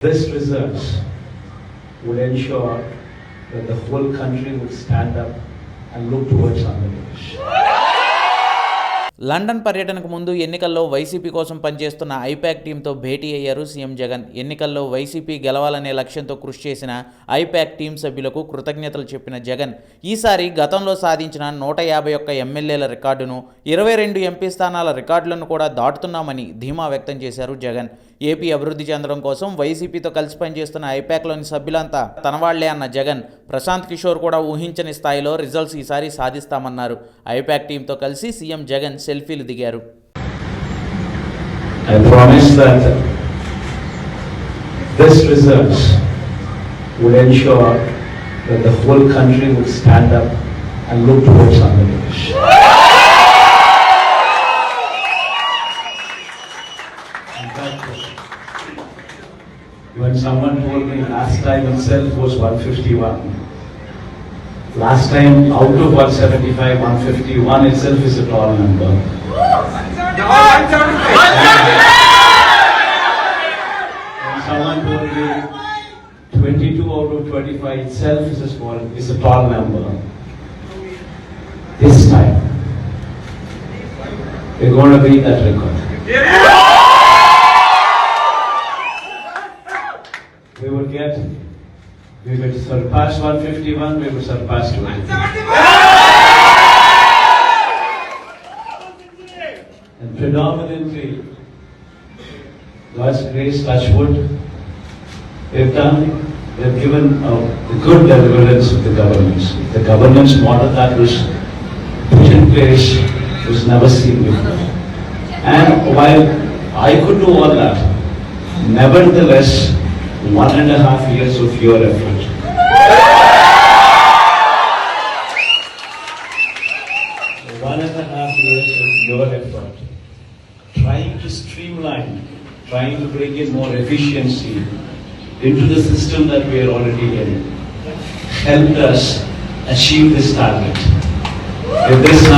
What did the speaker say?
This results would ensure that the whole country would stand up and look towards Andhra London పర్యటనకు ముందు ఎన్నికల్లో YCP కోసం పనిచేస్తున్న I-PAC టీంతో భేటీ అయ్యారు సీఎం జగన్. ఎన్నికల్లో వైసీపీ గెలవాలనే లక్ష్యంతో కృషి చేసిన ఐపాక్ టీం సభ్యులకు కృతజ్ఞతలు చెప్పిన జగన్. ఈసారి గతంలో సాధించిన నూట యాభై ఒక్క ఎమ్మెల్యేల రికార్డును ఇరవై రెండు ఎంపీ స్థానాల రికార్డులను కూడా దాటుతున్నామని ధీమా వ్యక్తం చేశారు జగన్. ఏపీ అభివృద్ధి చెందడం కోసం వైసీపీతో కలిసి పనిచేస్తున్న ఐపాక్లోని సభ్యులంతా తనవాళ్ళే అన్న జగన్ ప్రశాంత్ కిషోర్ కూడా ఊహించని స్థాయిలో రిజల్ట్స్ ఈసారి సాధిస్తామన్నారు. ఐపాక్ టీంతో కలిసి సీఎం జగన్ సెల్ఫీలు దిగారు. I promise that this results would ensure that the whole country would stand up and look towards Andhra When someone told me last time himself was 151. Last time out of 175, 151 itself is a tall number. And someone told me 22 out of 25 itself is a small, is a tall number. This time, we're going to beat that record. We will get, we will surpass 151, we will surpass 250. And predominantly, God's grace, touch wood, they've done, they've given the good deliverance of the governance. The governance model that was put in place was never seen before. And while I could do all that, nevertheless, one and a half years of your effort. One and a half years of your effort, trying to streamline, trying to bring in more efficiency into the system that we are already in, helped us achieve this target. This